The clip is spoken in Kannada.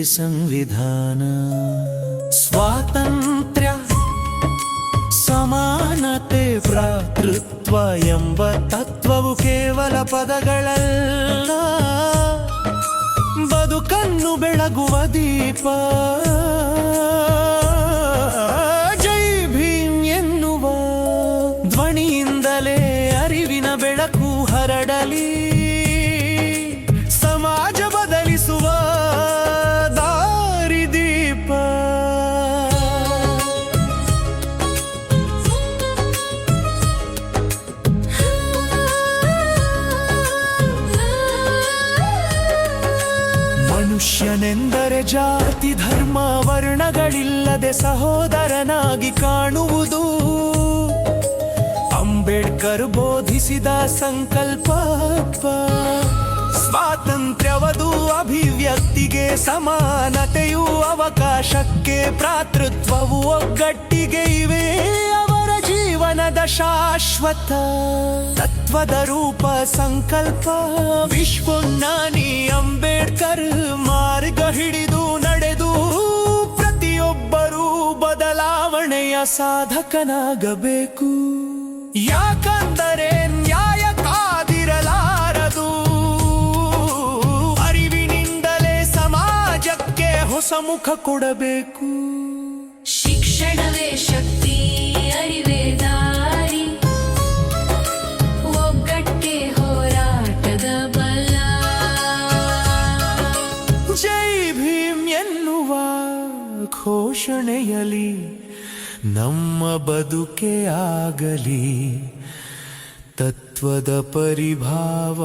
ಜೈ ಸಂವಿಧಾನ. ಸ್ವಾತಂತ್ರ್ಯ, ಸಮಾನತೆ, ಭ್ರಾತೃತ್ವ ಎಂಬ ತತ್ವವು ಕೇವಲ ಪದಗಳಲ್ಲ. ಬದುಕನ್ನು ಬೆಳಗುವ ದೀಪ. ಜೈ ಎನ್ನುವ ಧ್ವನಿಯಿಂದಲೇ ಅರಿವಿನ ಬೆಳಕು ಹರಡಲಿ. ಮನುಷ್ಯನೆಂದರೆ ಜಾತಿ ಧರ್ಮ ವರ್ಣಗಳಿಲ್ಲದೆ ಸಹೋದರನಾಗಿ ಕಾಣುವುದು. ಅಂಬೇಡ್ಕರ್ ಬೋಧಿಸಿದ ಸಂಕಲ್ಪ ಸ್ವಾತಂತ್ರ್ಯವದು ಅಭಿವ್ಯಕ್ತಿಗೆ ಸಮಾನತೆಯು ಅವಕಾಶಕ್ಕೆ ಪ್ರಾತೃತ್ವವು ಒಗ್ಗಟ್ಟಿಗೆ ಇವೆ. ಅವರ ಜೀವನದ ಶಾಶ್ವತ ತತ್ವದ ರೂಪ ಸಂಕಲ್ಪ. ವಿಶ್ವಜ್ಞಾನಿ ಅಂಬೇಡ್ಕರ್ ಸಾಧಕನಾಗಬೇಕು. ಯಾಕಂದರೆ ನ್ಯಾಯ ಕಾದಿರಲಾರದು ಅರಿವಿನಿಂದಲೇ ಸಮಾಜಕ್ಕೆ ಹೊಸ ಮುಖ ಕೊಡಬೇಕು. ಶಿಕ್ಷಣವೇ ಶಕ್ತಿ ಅರಿವೇ ದಾರಿ. ಒಗ್ಗಟ್ಟೆ ಹೋರಾಟದ ಬಲ. ಜೈ ಭೀಮ್ ಎನ್ನುವ ಘೋಷಣೆಯಲಿ ನಮ್ಮ ಬದುಕೆ ಆಗಲಿ ತತ್ವದ ಪರಿಭಾವ.